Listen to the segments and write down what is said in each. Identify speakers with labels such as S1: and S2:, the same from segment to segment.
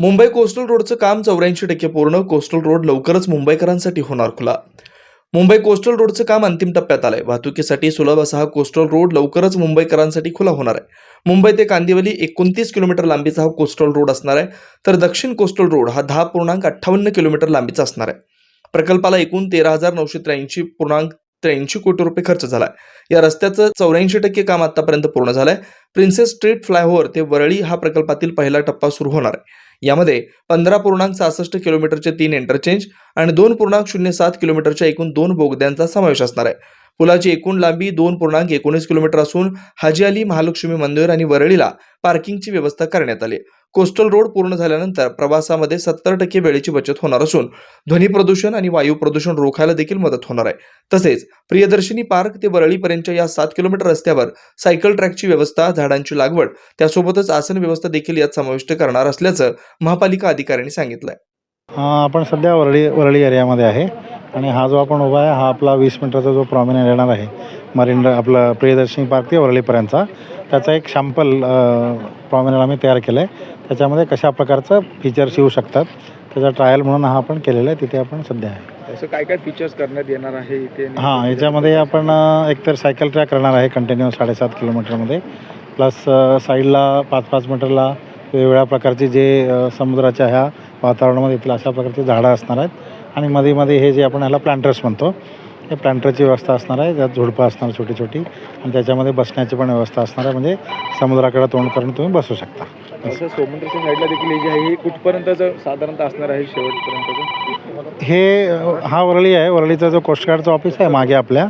S1: Mumbai coastal रोडचं काम चौऱ्याऐंशी टक्के पूर्ण. कोस्टल रोड लवकरच मुंबईकरांसाठी होणार खुला. मुंबई कोस्टल रोडचं काम अंतिम टप्प्यात आलंय. वाहतुकीसाठी सुलभ असा हा कोस्टल रोड लवकरच मुंबईकरांसाठी खुला होणार आहे. मुंबई ते कांदिवली एकोणतीस किलोमीटर लांबीचा हा कोस्टल रोड असणार आहे. तर दक्षिण कोस्टल रोड हा दहा पूर्णांक अठ्ठावन्न किलोमीटर लांबीचा असणार आहे. प्रकल्पाला एकूण तेरा हजार नऊशे त्र्याऐंशी पूर्णांक त्र्याऐंशी कोटी रुपये खर्च झालाय. या रस्त्याचं चौऱ्याऐंशी टक्के काम आतापर्यंत पूर्ण झालंय. प्रिन्सेस स्ट्रीट फ्लायओव्हर ते वरळी हा प्रकल्पातील पहिला टप्पा सुरू होणार आहे. यामध्ये पंधरा पूर्णांक सहासष्ट किलोमीटरचे तीन इंटरचेंज आणि दोन पूर्णांक शून्य सात किलोमीटरच्या एकूण दोन बोगद्यांचा समावेश असणार आहे. पुलाची एकूण लांबी दोन पूर्णांक एकोणीस किलोमीटर असून हाजी अली महालक्ष्मी मंदिर आणि वरळीला पार्किंगची व्यवस्था करण्यात आली. कोस्टल रोड पूर्ण झाल्यानंतर प्रवासामध्ये सत्तर टक्के वेळेची बचत होणार असून ध्वनी प्रदूषण आणि वायू प्रदूषण रोखायला देखील मदत होणार आहे. तसेच प्रियदर्शिनी पार्क ते वरळीपर्यंतच्या या सात किलोमीटर रस्त्यावर सायकल ट्रॅकची व्यवस्था झाडांची लागवड त्यासोबतच आसन व्यवस्था देखील यात समाविष्ट करणार असल्याचं महापालिका अधिकाऱ्यांनी सांगितलंय.
S2: आपण सध्या वरळी वरळी एरियामध्ये आहे. आणि हा जो आपण उभा आहे हा आपला वीस मिनटाचा जो प्रॉमिनर येणार आहे मरीन आपलं प्रियदर्शनी पार्क ते वरळीपर्यंतचा त्याचा एक शॅम्पल प्रॉमिनर आम्ही तयार केलं आहे त्याच्यामध्ये कशा प्रकारचं फीचर्स येऊ शकतात त्याचा ट्रायल म्हणून हा आपण केलेला आहे तिथे आपण सध्या आहे.
S3: असं काय काय फीचर्स करण्यात येणार आहे इथे?
S2: हां याच्यामध्ये आपण एकतर सायकल ट्रॅक करणार आहे कंटिन्यू साडेसात किलोमीटरमध्ये. प्लस साईडला पाच पाच मीटरला वेगवेगळ्या प्रकारचे जे समुद्राच्या ह्या वातावरणामध्ये येतील अशा प्रकारची झाडं असणार आहेत. आणि मध्ये मध्ये हे जे आपण ह्याला प्लांटर्स म्हणतो हे प्लांटरची व्यवस्था असणार आहे. त्यात झुडपं असणार छोटी छोटी. आणि त्याच्यामध्ये बसण्याची पण व्यवस्था असणार आहे. म्हणजे समुद्राकडे तोंड करून तुम्ही बसू शकता.
S3: असं. समुद्राच्या साईडला देखील हे जे आहे हे कुठपर्यंतचं साधारणतः असणार आहे? शेवटपर्यंतचं?
S2: हे हा वरळी आहे. वरळीचा जो कोस्टगार्डचं ऑफिस आहे मागे आपल्या.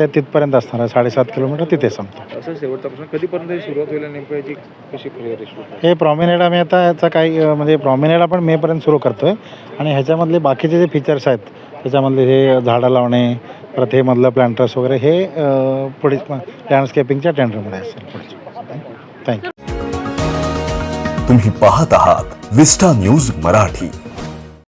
S2: त्या तिथपर्यंत असणार आहे. साडेसात किलोमीटर तिथे संपतं.
S3: असं शेवटचा प्रश्न कधीपर्यंत ही सुरुवात होईल आणि नेमकं याची कशी प्रियारी
S2: हे प्रॉमिनेड आम्ही आता याचा काही अ, म्हणजे प्रॉमिनेड आपण मेपर्यंत सुरू करतो आहे आणि ह्याच्यामधले बाकीचे जे फीचर्स आहेत त्याच्यामधले हे झाडं लावणे परत हे मधलं प्लांटर्स वगैरे हे अ, पुढे लँडस्केपिंगच्या टेंडरमध्ये असेल पुढचे थँक्यू
S4: तुम्ही पाहत आहात विस्टा न्यूज मराठी.